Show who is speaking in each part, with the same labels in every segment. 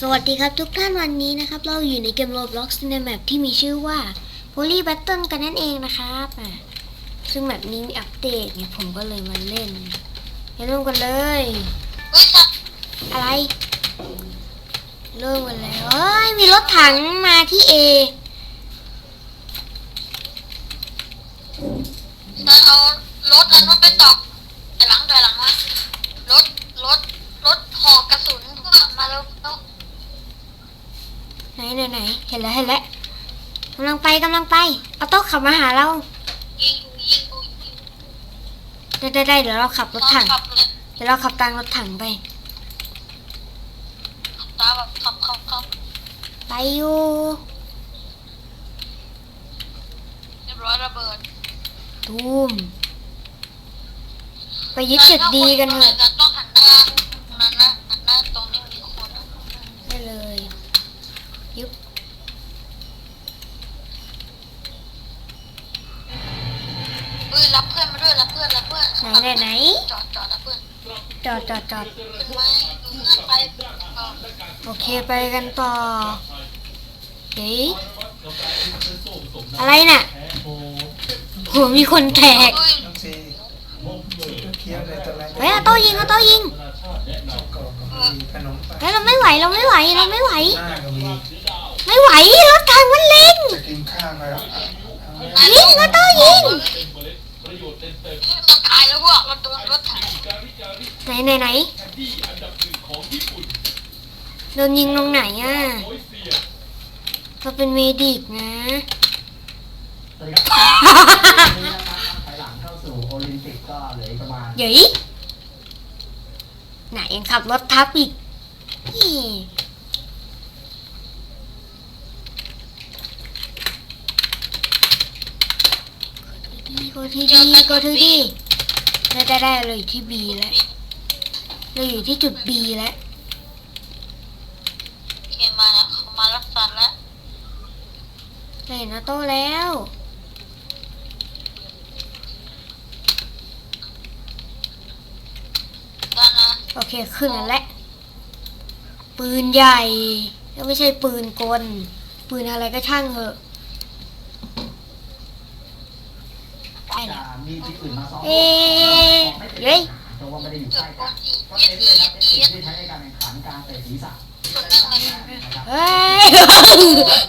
Speaker 1: สวัสดีครับทุกท่านวันนี้นะครับ เราอยู่ในเกม Roblox ในแมปที่มีชื่อว่า Poly Battle กันนั่นเองนะครับอะซึ่งแมปนี้มีอัปเดตเนี่ยผมก็เลยมาเล่นไปเริ่มกันเลย อะไร เริ่มกันแล้วเอ้ยมีรถถังมาที่ A
Speaker 2: จะเอารถอันนู้นไปตอกถอยหลังถอยหลังมารถรถรถหอกกระสุนพวกมาแล้ว
Speaker 1: ไหนไหนไหนเห็นแล้วเห็นแล้วกำลังไปกำลังไปเอาโต๊ะขับมาหาเรา
Speaker 2: ยิงกูยิงกูยิง
Speaker 1: ได้ได้ได้เดี๋ยวเราขับรถถัง
Speaker 2: ขับเลย
Speaker 1: เดี๋ยวเราขับตามรถถังไป
Speaker 2: ขับตาแบบขับขับขับ
Speaker 1: ไปอยู่
Speaker 2: เรียบร้อยระเบิด
Speaker 1: ตูมไปยึดจุดดีกันเถอะ
Speaker 2: จะต้องหันหน้าตรงนั้นนะหันหน้าตรงนี้มีคนอะ
Speaker 1: ได้เลยยุบ
Speaker 2: เฮ้ยรับเพื่อนมาด้วยรับเพื่อนรับเพื่อน
Speaker 1: ไหนไหนไหน
Speaker 2: จอดจอดรับเพื่อน
Speaker 1: จอดจอดจอด
Speaker 2: ขึ้นไหมเพื่อนไปเออ
Speaker 1: โอเคไปกันต่อเฮ้ยอะไรน่ะโหมีคนแตก
Speaker 2: เฮ้ย
Speaker 3: น้องซีเคี้ยวเลยตอนแรก
Speaker 1: เฮ้ยเอาโต้ยิงเอาโต้ยิง
Speaker 3: กองก็มีขนมปัง
Speaker 1: เฮ้ยเราไม่ไหวเราไม่ไหวเราไม่ไหว
Speaker 3: หน้าก็มี
Speaker 1: ไม่ไหวรถถังมันเล็ง
Speaker 3: จะกินข้าวก็แล้ว
Speaker 1: ยิงเอาโต้ยิง
Speaker 2: เราตายแล้วพวกเราโดนรถถัง
Speaker 1: ไหนไหนไหนโดนยิงตรงไหนอะเราเป็นเมดิกนะ
Speaker 4: สวัสดีครับวันนี้นะครับถอยหลังเข้าสู่โอลิมปิกก็เหลืออีกประมาณ
Speaker 1: เดี๋ยวอีไหนยังขับรถทับอีกนี่ก็ที่ดีก็ที่ดี ได้ได้ได้เราอยู่ที่บีแล้วเราอยู่ที่จุดบีแล้ว
Speaker 2: โอเคมาแล้วเขามารับฟันแล้ว
Speaker 1: เราเห็นออโต้แล้ว
Speaker 2: ด้านนะ
Speaker 1: โอเคขึ้นแล้วแหละปืนใหญ่ก็ไม่ใช่ปืนกล ปืนอะไรก็ช่างเถอะไป
Speaker 4: จะ
Speaker 1: แล้ว
Speaker 4: มีที่อื่นมาซ้อม
Speaker 1: เอ๊ะเฮ้ย
Speaker 4: เพราะว่าไม่ได้อยู่
Speaker 2: เกื
Speaker 4: ใก
Speaker 2: อบ
Speaker 4: ล้
Speaker 2: โด
Speaker 4: กัน
Speaker 2: นยิง
Speaker 4: ก็
Speaker 2: เย็ด
Speaker 4: ใช้
Speaker 2: เย็
Speaker 4: เลือด
Speaker 2: ด
Speaker 4: และ
Speaker 2: เย็ด
Speaker 4: เอฟที่ใช้ในการแข่งขันการเตะศีรษะ
Speaker 2: ส่วนนั่งเลย
Speaker 4: นะครับ
Speaker 1: เฮ้ย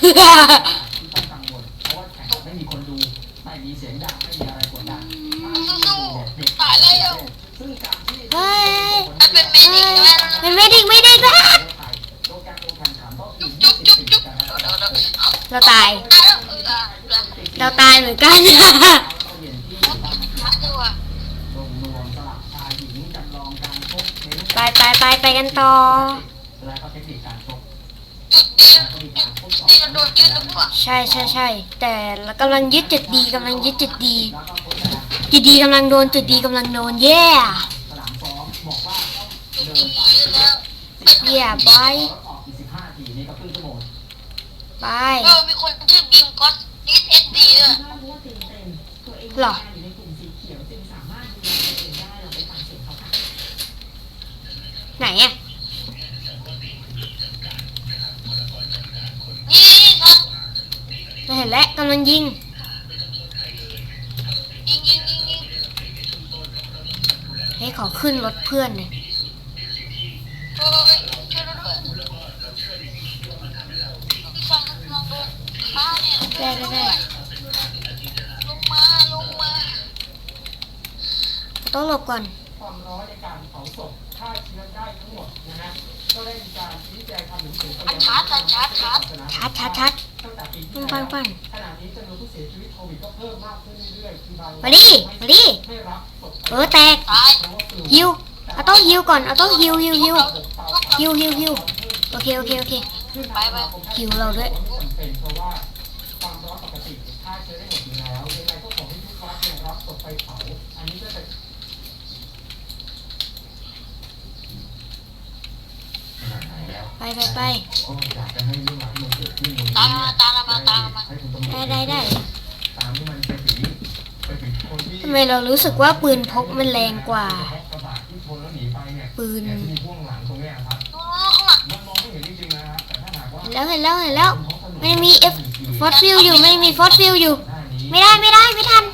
Speaker 4: ที่ต้องกังวลเพราะว่าแข่งขันไม่มีคนดูไม่มีเสียงดังไม่มีอะไรกดดัน
Speaker 2: สู้ๆตายแล้ว
Speaker 4: ซึ่งการที่
Speaker 1: เฮ้ย
Speaker 2: มันเป็นเมดิกใช่ไหม
Speaker 1: เป็นไม่ดิกไม่ดิกนะ
Speaker 4: โปรแกรมลงแข่งขันต้องอี
Speaker 2: จุ๊
Speaker 4: ก
Speaker 2: บจุ๊บจุ๊บจุ๊บ
Speaker 4: กัน
Speaker 2: เดี๋ยว
Speaker 4: นะ
Speaker 2: เดี๋ยวเดี๋ยว
Speaker 1: เราตาย
Speaker 2: ตายแล้วเออเออ
Speaker 1: เราตายเหมือนกัน ไปไปไปไปกันต่อ
Speaker 4: และก็เทคนิคการชก
Speaker 2: จุดดี
Speaker 4: แล้วก็มีการทดสอบ
Speaker 2: ดีเราโดนยืดแล้วพวก
Speaker 1: ใช่ใช่ใช่แต่เรากำลังยึดจุดดีกำลังยึดจุดดี
Speaker 4: แล้วก็โค้ชนะ
Speaker 1: จุดดีกำลังโดนจุดดีกำลังโดนเย่
Speaker 4: สนามซ้อมบอกว่าต้อง
Speaker 2: จุด
Speaker 4: เดิ
Speaker 2: ดี
Speaker 4: นไป
Speaker 2: ยืดแล้ว
Speaker 1: เย่ไป
Speaker 4: รถออกอีกสิบห้าทีนี่ก็ครึ่งชั่วโมง
Speaker 1: ไป
Speaker 2: เออมีคนชื่อบีมก็สดิสเอสดีด้วย
Speaker 1: หรอ ไหนอะ
Speaker 2: นี่ครับ
Speaker 1: เราเห็นแล้วกำลังยิง
Speaker 2: ยิงยิงยิงยิง
Speaker 1: ให้ขอขึ้นรถเพื่อนหน่อย
Speaker 2: เฮ้ยช่วยด้วยพี่ฟังลองโดนฆ่าเนี่ยลงมาลงมา
Speaker 1: ต้องหลบก่อน
Speaker 4: ฮะก็ได้มีการชี้แจงความเห็นถึง
Speaker 2: อันชาร์จอันชาร์จชาร์จ
Speaker 1: ชัดชัดชัด
Speaker 4: ตั้งแต่ปีที่
Speaker 1: ปัง
Speaker 4: แล้ว
Speaker 1: ปังปัง
Speaker 4: ขณะนี้จำนวนผู้เสียชีวิตโควิดก็เพิ่มมากขึ้นเรื่อยๆคือบาง
Speaker 1: มาดิมาดิ
Speaker 4: ให้รับศพ
Speaker 1: เออแตก
Speaker 2: ตาย
Speaker 4: เพราะว่าฟลู
Speaker 1: ฮิวเอาต้องฮิวก่อนเอาต้องฮิวฮิวฮิว
Speaker 4: เตา
Speaker 1: ฮิวฮิวฮิวโอเคโอเคโอเค
Speaker 2: ไปไป
Speaker 1: ฮิวเราด้วย
Speaker 4: กิดขึ้น
Speaker 2: ตามมาตามมาตามมา
Speaker 4: ให้คุณตำรวจ
Speaker 1: ได้ได้ได้
Speaker 4: ตามที่มันไปถึงไปถึงคนที่
Speaker 1: ทำไมเรารู้สึกว่าปืนพกมันแรงกว่า
Speaker 4: กระบะที่ชนแล้วหนีไปเนี่ย
Speaker 1: ปืน
Speaker 4: เนี่ยที่มีพ่วงหลังตรงเนี้ยครับ
Speaker 2: ข้างหลัง
Speaker 4: มันมองไม่เห็นจริงๆนะ
Speaker 1: แล้วเห็นแล้วเห็นแล้วมันยังมีเอฟฟอสฟิลอยู่มันยังมีฟอสฟิลอยู่ ไม่ได้ไม่ได้ไม่ทัน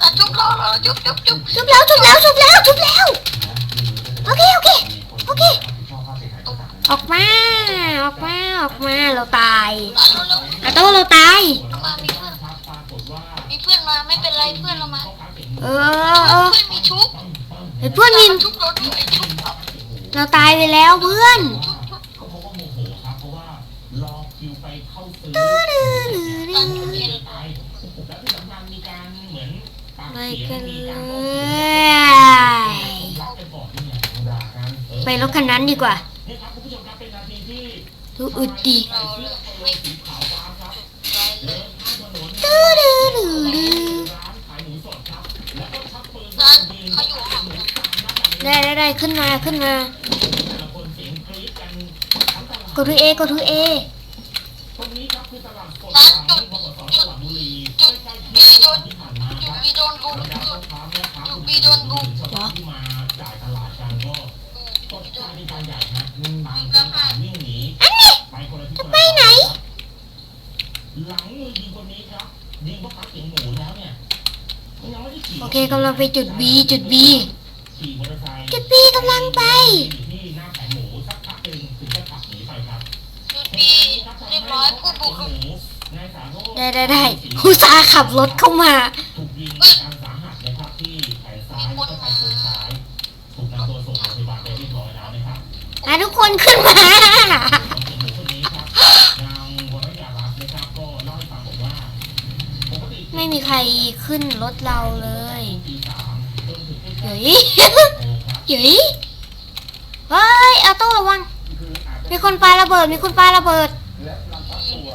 Speaker 2: อะจุ๊บเราเหรอจุ๊บจุ๊บจุ๊บ
Speaker 1: ชุบแล้วชุบแล้วชุบแล้วชุบแล้วโอเคโอเคโอเค ออกมา ออกมา ออกมา เราตาย
Speaker 2: อะเร็ว
Speaker 1: อาโต้เราตาย
Speaker 2: ๆเอามามีเพื่อนมีเพื่อนมาไม่เป็นไรเพื่อนเรามา
Speaker 1: เออเออ
Speaker 2: เพื่อนมีชุบ
Speaker 1: เฮ้ยเพื่อนวิน
Speaker 2: ชุบรถด้วยชุบเอา
Speaker 1: เราตายไปแล้วเพื่อน
Speaker 2: ชุบชุบ
Speaker 4: เขาบอกว่าโมโหครับเพราะว่ารอคิวไปเข้าซื้อ
Speaker 2: ตอนอยู่เรียน
Speaker 4: ไปแล้วที่สำคัญมีการเหมือนปาก
Speaker 1: ไป
Speaker 4: เสียง
Speaker 1: กัน
Speaker 4: มี
Speaker 1: เล
Speaker 4: การ
Speaker 1: ย
Speaker 4: รักกันก่อนนี่เนี่ยด่ากันเออ
Speaker 1: ไปรถคันนั้นดีกว่า ดูอึดดี
Speaker 4: ดิ
Speaker 1: ดูดูดูดูได้ได้ได้ขึ้นมาขึ้นมา
Speaker 4: กดกันทั้งตลาด
Speaker 1: กดทูเอกดทูเอำลังไปจุด B จุด B
Speaker 4: ขี่มอเตอร์ไซค์
Speaker 1: จุด B กำลังไป
Speaker 4: อยู่ที่หน้าแผงหมูสักพักหนึ่งถึงจะขับหนีไปครับ
Speaker 2: จุดบีเรียบร้อยผู้บุกรุก
Speaker 4: นายสาโรจน์
Speaker 1: ได้ได้ได้อุตส่าห์ขับรถเข้ามา
Speaker 4: ถูกยิงอาการสาหัสนะครับที่แขนซ้ายแล้วก็ชายโครงซ้ายถูกนำตัวส่งโรงพยาบาลไปเรียบร้อยแล้วนะครับ
Speaker 1: อะทุกคนขึ้นมา
Speaker 4: หมูคนนี้ครับนางวรยารัตน์นะครับก็เล่าให้ฟังบอกว่าปกติ
Speaker 1: ไม่มีใครขึ้นรถเราเลย ฮ้ย
Speaker 4: ๆโมงครับ
Speaker 1: เฮ้ยเฮ้ยเอาโต้ระวัง มีคนปาระเบิด มีคนปาระเบิด
Speaker 3: และลำพัดตัว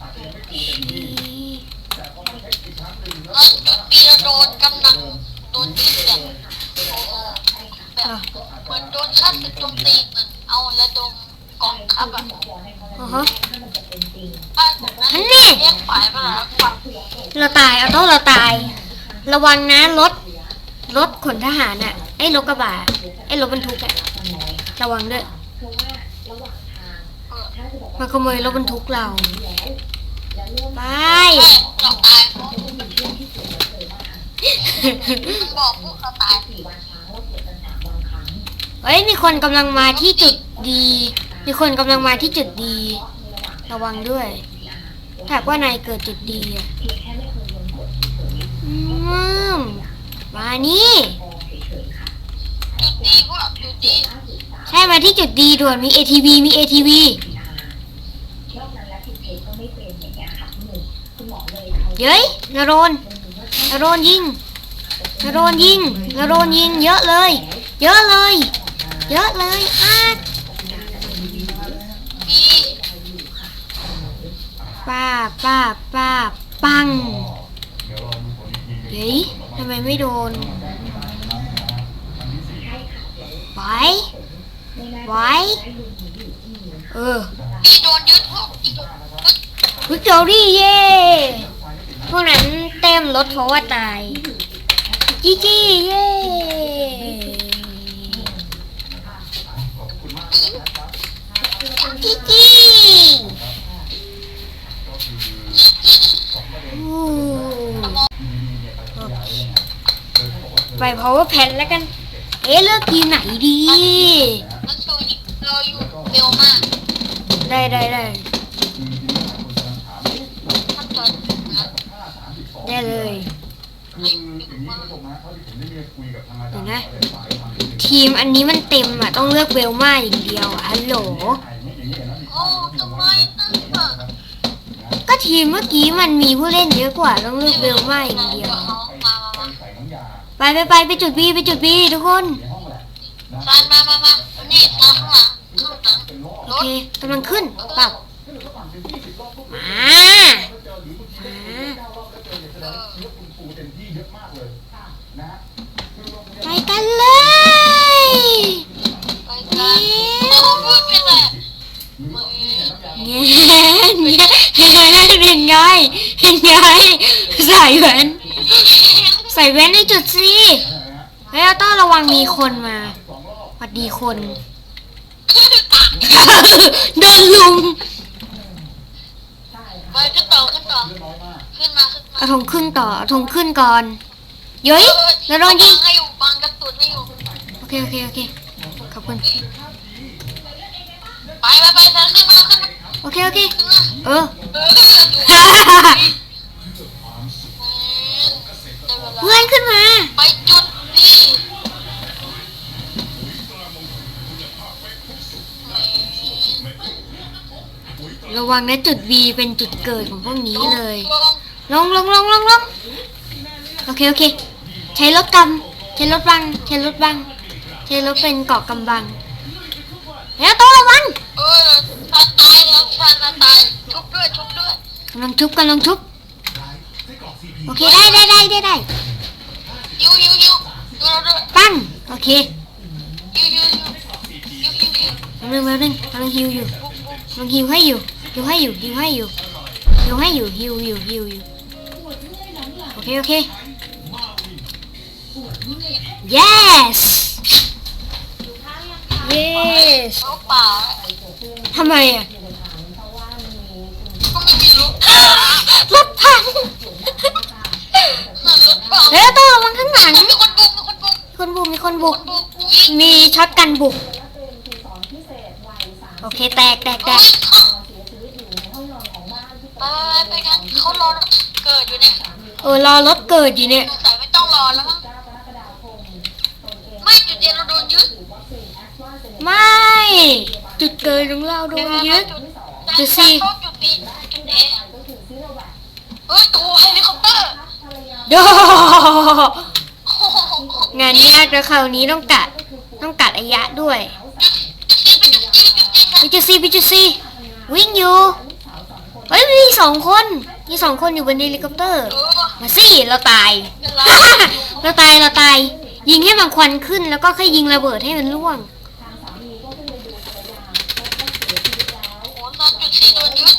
Speaker 3: อาจจะยังไม่คูเต็มที่แต่พอมันเช็คอีกครั้งหนึ่งแล้ว
Speaker 2: แล้วจุดบีเราโดนกำลังโดนยึดแบบโอ้โหแบบเหมือนโดนชาติโจมตีเหมือนเอาระดมกองทัพอะ
Speaker 1: อ๋อฮะ
Speaker 2: ถ้าแบบนั้น
Speaker 1: อันนี้
Speaker 2: เรียกฝ่ายมาแล้วฝั่ง
Speaker 1: เราตายเอาโต้เราตาย ระวังนะรถ รถขนทหารอะไอ้รถกระบะไอ้รถบรรทุกอะระวังด้วยมาขโมยรถบรรทุกเรา ไป
Speaker 2: ไม่เราตายเพราะมันบอกพวกเราตาย
Speaker 1: เฮ้ยมีคนกำลังมาที่จุดดี มีคนกำลังมาที่จุดดี ระวังด้วยถ้าหากว่านายเกิดจุดดีอะอืม มานี่
Speaker 2: จุดดีพวกจุดดี
Speaker 1: ใช่มาที่จุดดีด่วนมี ATV มี ATV เย้ยนาโรนนาโรนยิงนาโรนยิงนาโรนยิง เยอะเลย เยอะเลย เยอะเลยอ้า
Speaker 2: บี
Speaker 1: ป้าป้าป้าปังเฮ้ยทำไมไม่โดนไหวไหวเออ
Speaker 2: บีโดนยึดพวกบีโดนยึด
Speaker 1: วิกตอรี่เย่พวกนั้นเต็มรถเพราะว่าตาย จีจีเย่จีจีอู้ ไป power pan แล้วกัน เอ๊ะเลือกทีมไหนดี
Speaker 2: แล้วชูยิงเราอยู่เร็วมาก
Speaker 1: ได้ได้ได้
Speaker 2: ถ้าเกิดนะ
Speaker 1: ได้เลย
Speaker 3: คืออย่างนี้คุณผู้ชมนะเท่าที่ผมได้มีคุยกับทางอาจารย์
Speaker 1: เดี๋ยวนะ
Speaker 3: ฝ่ายทางนี้
Speaker 1: ทีมอันนี้มันเต็มอะต้องเลือกเวลมาอย่างเดียวอะฮัลโหล
Speaker 2: โอ้ทำไมตั้งแต่
Speaker 1: ก็ทีมเมื่อกี้มันมีผู้เล่นเยอะกว่าต้องเลือกเวลมาอย่างเดียว ไปไปไปไปจุดบีไปจุดบีทุกคน
Speaker 3: ในห้องแหละ
Speaker 2: ซานมามามานี่มาข้างหลังข้างหลัง
Speaker 3: เป็นรอบ
Speaker 1: โอเคกำลังขึ้นปรับ
Speaker 3: ถ้าเราปั่นเป็นยี่สิบรอบปุ๊บ
Speaker 1: มา
Speaker 3: เราเจอหรือบางทีได้เก้ารอบแล้วเจอเนี่ยแสดงว่าเชื้อคุณครูเต็มที่เยอะมากเลยนะฮะคือโรงเรียน
Speaker 1: ไปกันเลย
Speaker 2: ไปกันโอ้พูดไปเลยมือ
Speaker 1: เงี้ยเงี้ยเห็นไงเห็นไงเห็นไงใส่แว่นใส่แว่นในจุดสิเฮ้ยต้องระวังมีคนมา
Speaker 3: สองรอบ
Speaker 1: สวัสดีคน
Speaker 2: คือปาก
Speaker 1: โดนลุม
Speaker 2: ไปขึ้นต่อขึ้นต่อ
Speaker 3: เรื่องน้อยมาก
Speaker 2: ขึ้นมาขึ้นมา
Speaker 1: เอาธงขึ้นต่อเอาธงขึ้นก่อนเย้ยแล้วโดนยิง
Speaker 2: ให้อยู่บังกระสุนให้อยู่
Speaker 1: โอเคโอเคโอเคขอบคุณ
Speaker 2: ไปไปไปเธอขึ้นมาขึ้นมา
Speaker 1: โอเคโอเค
Speaker 2: ขึ้นมา
Speaker 1: เออ
Speaker 2: วั
Speaker 1: งนะจุด V เป็นจุดเกิดของพวกนี้เลย
Speaker 2: ลง
Speaker 1: ลงลงลงลงลงโอเคโอเค ใช้รถกำใช้รถบัง ใช้รถบัง ใช้รถเป็นเกาะกำบังแล้วโตระวัง
Speaker 2: เออตาตายแล้วชาตาตายชุบด้วยชุบด้วย
Speaker 1: กำลังทุบกำลังทุบโอเคได้ได้ได้ได้ได้
Speaker 2: ยิวยิวยิวดูเราด้วย
Speaker 1: ปั้งโอเค
Speaker 2: ยิวยิวยิวยิวยิวยิว
Speaker 1: กำลังกำลังกำลังฮิวอยู่กำลังฮิวให้อยู่ ฮิวให้อยู่ฮิวให้อยู่ฮิวให้อยู่ฮิวอยู่ฮิวอยู่โอเคโอเค yes yes
Speaker 2: ป่า
Speaker 1: ทำไมอะ
Speaker 2: ก็ไม่รู้
Speaker 1: รถพัง
Speaker 2: เฮ้
Speaker 1: ยต้องระวังข้างหลัง
Speaker 2: มีคนบุกมีคนบุกมี
Speaker 1: คนบุกมีคนบุกมีช็อตกันบุก โอเคแตกแตกแตก
Speaker 2: ไปไปกันเขารอเกิดอยู่เนี่ย
Speaker 1: เออรอรถเกิดอยู่เนี่ย
Speaker 2: สงสัยไม่ต้องรอแล้วมั้งไม่จุดเดียวเราโดนยึด
Speaker 1: ไม่ จุดเกิดของเราโดนยึด จุดสี่
Speaker 2: จุดบีจุดเอเฮ้ยโอ้เฮลิคอปเตอร์
Speaker 1: โดงานยากแล้วคราวนี้ต้องกัด ต้องกัดระยะด้วย
Speaker 2: จุดซีไปจุดซีจุดซี
Speaker 1: ไปจุดซีไปจุดซีวิ่งอยู่ เฮ้ยมีสองคน มีสองคนอยู่บนเฮลิคอปเตอร์
Speaker 2: เออ
Speaker 1: มาสิเราตาย
Speaker 2: เป็นไร
Speaker 1: เราตายเราตาย ยิงให้มันควันขึ้นแล้วก็ค่อยยิงระเบิดให้มันร่วง
Speaker 2: โอ้โหตอนจุดซีโดนยึด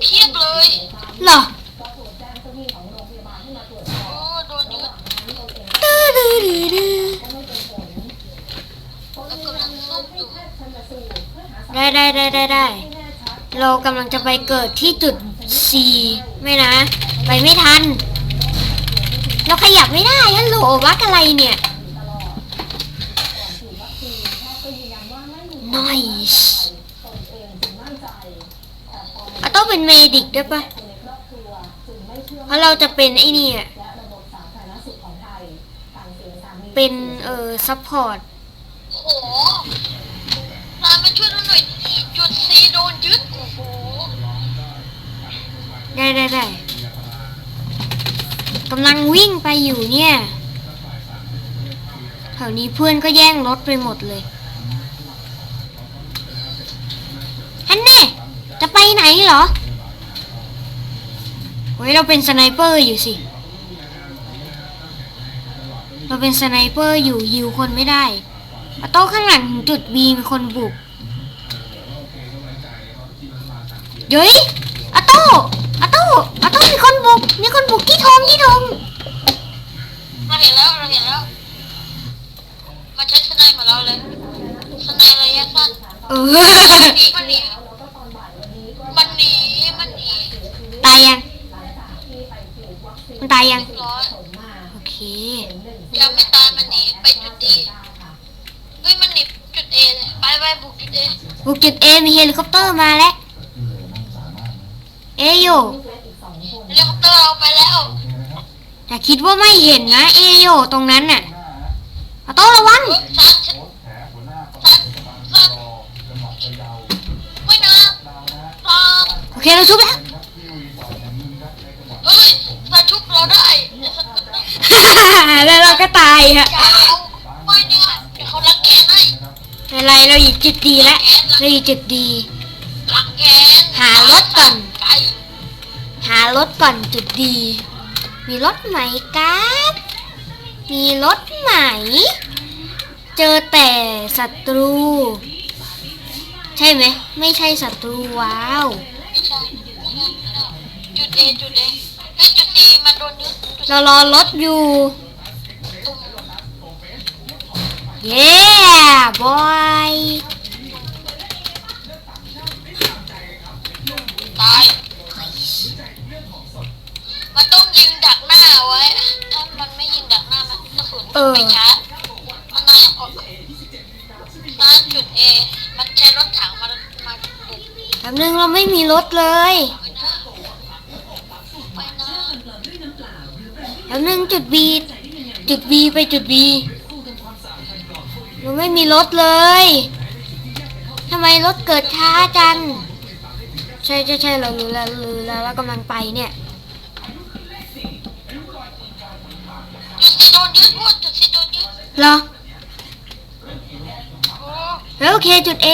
Speaker 2: เพียบเลย
Speaker 1: เหรอ
Speaker 2: โอ้โดนยึด
Speaker 1: ตื้อดื้อดื้อดื้อ
Speaker 2: แล้วกำลังซุ่มอยู่
Speaker 1: ได้ได้ได้ได้ได้ เรากำลังจะไปเกิดที่จุด C ไม่นะ ไปไม่ทัน เราขยับไม่ได้ฮัลโหลวักอะไรเนี่ย nice อะต้องเป็นเมดิกด้วยปะเพราะเราจะเป็นไอ้นี่อะเป็นเออซัพพอร์ต
Speaker 2: โอ้โหนามาช่วยเราหน่อยดิ จุดซีโดนยึดโอ้โห
Speaker 1: ได้ได้ได้กำลังวิ่งไปอยู่เนี่ยแถวนี้เพื่อนก็แย่งรถไปหมดเลยฮันเน่จะไปไหนเหรอเฮ้ยเราเป็นสไนเปอร์อยู่สิ เราเป็นสไนเปอร์อยู่ยิวคนไม่ได้โต้ข้างหลังถึงจุดบีมีคนบุก เฮ้ยอะโต้อะโต้อะโต้มีคนบุก มีคนบุกที่ธงที่ธง
Speaker 2: เราเห็นแล้วเราเห็นแล้ว มันใช้สไนเหมือนเราเลยสไนระยะสั้น
Speaker 1: เออ
Speaker 2: มันหนีมันหนีมันหนี
Speaker 1: ตายยังมันตายยัง
Speaker 2: ร้อย
Speaker 1: โอเค
Speaker 2: ยังไม่ตายมันหนีไปจุดเอเฮ้ยมันหนีจุดเอเลยไปไปบุกจุดเอ
Speaker 1: บุกจุดเอมีเฮลิคอปเตอร์มาแล้ว เอโย
Speaker 2: เฮลิคอปเตอร์เราไปแล้ว
Speaker 1: แต่คิดว่าไม่เห็นนะเอโยตรงนั้นน่ะอะโต้ระวัง
Speaker 2: เฮ้ยซันฉัน
Speaker 3: แผลหัวหน้า
Speaker 2: ซันซัน
Speaker 3: รอจังหวัดพะเยา
Speaker 2: ไม่นะ
Speaker 3: ดาวนะ
Speaker 2: ซัน
Speaker 1: โอเคเราชุบแล้ว
Speaker 3: ครับที่รีสอร์ทแห่งหนึ่งครับในจังหวัด
Speaker 2: เฮ้ยซันชุบเราได้แต่ซันก็ต้อง
Speaker 1: แล้วเราก็ตายฮะ
Speaker 2: ยาวไม่เนี่ยเดี๋ยวเขาลักแกนให้
Speaker 1: ไม่เป็นไรเราอยู่จุดดีแล้วเราอยู่จุดดี
Speaker 2: ลักแกน
Speaker 1: หารถก่อน
Speaker 2: ไก่
Speaker 1: หารถก่อนจุดดี มีรถไหมครับ มีรถไหม เจอแต่ศัตรู ใช่ไหม ไม่ใช่ศัตรูว้าว
Speaker 2: ไม่ใช่ไม่ใช่ไม่ใช่จุดเอจุดเอเฮ้ยจุดดีมันโดนยึดจุด
Speaker 1: เรารอรถอยู่
Speaker 2: ตุ่ม
Speaker 1: เย้บอย
Speaker 2: ตาย มันต้องยิงดักหน้าไว้ ถ้ามันไม่ยิงดักหน้ามันกระสุน
Speaker 1: เออ
Speaker 2: ไปชาร์จมันนายออกร้านจุดเอ มันใช้รถถังมามาบุก
Speaker 1: แป๊บนึงเราไม่มีรถเลย
Speaker 2: ไปนะไปนะ
Speaker 1: แป๊บนึงจุดบีจุดบีไปจุดบีเราไม่มีรถเลยทำไมรถเกิดช้าจังใช่ใช่ใช่เรารู้แล้วรู้แล้วเรากำลังไปเนี่ย
Speaker 2: จุดสีโดนยึดพูดจุดสีโดนยึด
Speaker 1: เหรอ
Speaker 2: โอ้
Speaker 1: แล้วโอเคจุด A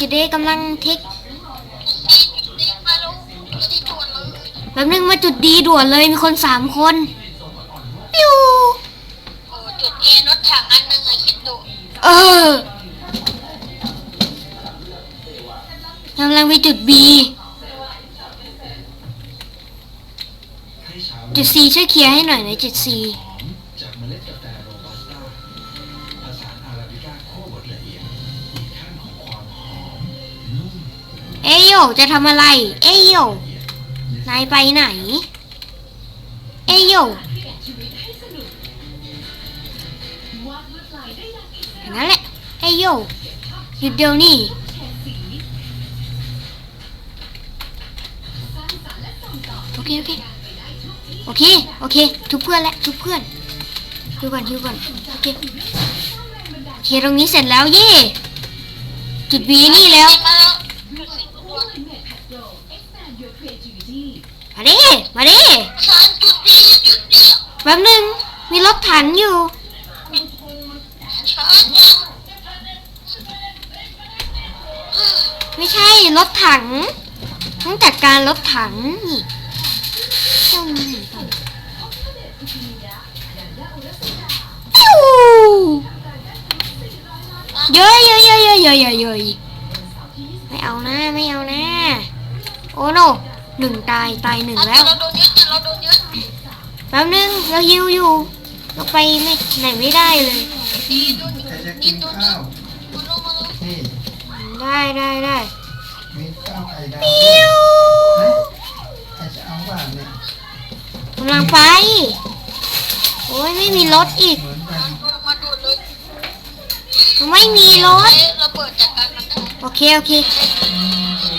Speaker 1: จุด A กำลังเทค
Speaker 2: จุดสีจุดสีมาแล้วจุดสีด่วนเลย
Speaker 1: แป๊บนึงมาจุดดีด่วนเลยมีคนสามคนปิ้ว
Speaker 2: โอ้จุดเอรถถังอันหนึ่งอะคิดดู
Speaker 1: เออกำลังไปจุด B จุด C ช่วยเคลียร์ให้หน่อยนะจุด C
Speaker 5: จากเมล็ดกาแฟโรบัสต้าผสานอาราบิก้าโคบดละเอียดอีขั้นของความหอมนุ่ม
Speaker 1: เอโยจะทำอะไร เอโยนายไปไหน เอโยอย่างนั้นแหละเอโยหยุดเดี๋ยวนี้โอเค โอเค โอเค โอเค ทุกเพื่อนแล้วทุกเพื่อนฮิวก่อนฮิวก่อนโอเคโอเคตรงนี้เสร็จแล้วเย่จุดบีนี่แล้ว
Speaker 2: มาดิ
Speaker 1: มาดิแป๊บนึงมีรถถังอยู่ไม่ใช่รถถัง ต้องจัดการรถถังนี่ เจ้านี่ปิ้วเยอะเยอะเยอะเยอะเยอะเยอะเยอะไม่เอานะไม่เอานะ โอ้โนหนึ่งตายตายหนึ่ง
Speaker 2: อะ
Speaker 1: แล้ว
Speaker 2: เราโดนยึดเราโดนยึด
Speaker 1: แป๊บนึงเราฮิวอยู่เราไปไม่ไหนไม่ได้เลย
Speaker 2: ดีโดน
Speaker 3: ใครจะ
Speaker 2: ดี
Speaker 3: กิน
Speaker 2: โดนยึ
Speaker 3: ข้า
Speaker 2: ด
Speaker 3: ว
Speaker 2: มาลงมาลง
Speaker 3: นี่
Speaker 1: ได้ได้ได้
Speaker 3: มีข้าวไข่ดาว
Speaker 1: ปิ้ว
Speaker 3: เฮ้ยใครจะเอาบ้างเนี่ย
Speaker 1: กำลังไป โอ้ยไม่มีรถอีก
Speaker 3: เหมือนกัน
Speaker 2: ลงมาดูดเลย
Speaker 1: ไม่มีรถ
Speaker 2: ใช้ระเบิดจัดการมันได้
Speaker 1: โอเค โอเค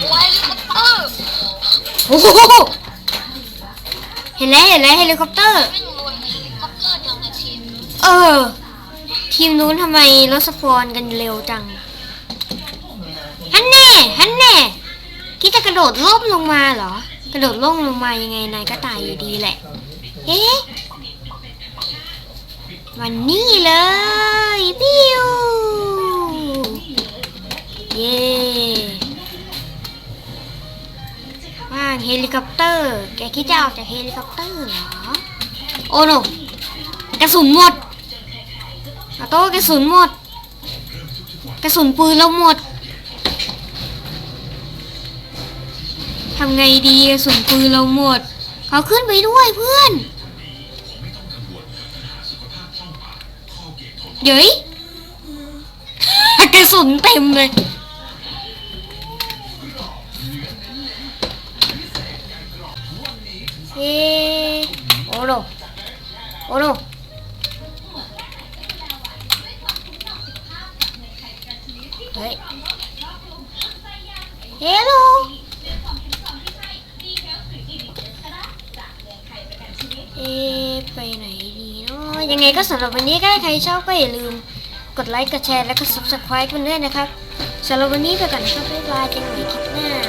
Speaker 2: ไว้ลิคอปเตอร์
Speaker 1: โอ้โหเห็นแล้วเห็นแล้วเฮลิคอปเตอร์
Speaker 2: ไม่รวยเฮลิคอปเตอร์เดียวในทีม
Speaker 1: เออ ทีมนู้นทำไมรถสปอนกันเร็วจัง ฮันแน่ ฮันแน่ คิดจะกระโดดล่มลงมาเหรอ กระโดดล่มลงมายังไงนายก็ตายอยู่ดีแหละ เอ๊ะวันนี้เลยปิ้วเย้ว่างเฮลิคอปเตอร์ แกคิดจะออกจากเฮลิคอปเตอร์เหรอ โอ้โนกระสุนหมดอาโต้กระสุนหมด กระสุนปืนเราหมด ทำไงดีสุนปืนเราหมดเอาขึ้นไปด้วยเพื่อน เดี๋ยวกระสุนเต็มเลยเอ๊ะโอโนโอโนเฮ้ยเฮลโลเอ๊ะไปไหนดีเนาะยังไง ก็สำหรับวันนี้ก็ใครชอบก็อย่าลืม กดไลค์ กดแชร์ แล้วก็ subscribe กันด้วยนะครับสำหรับวันนี้ไปก่อนนะครับบ๊ายบายเจอกันใหม่คลิปหน้า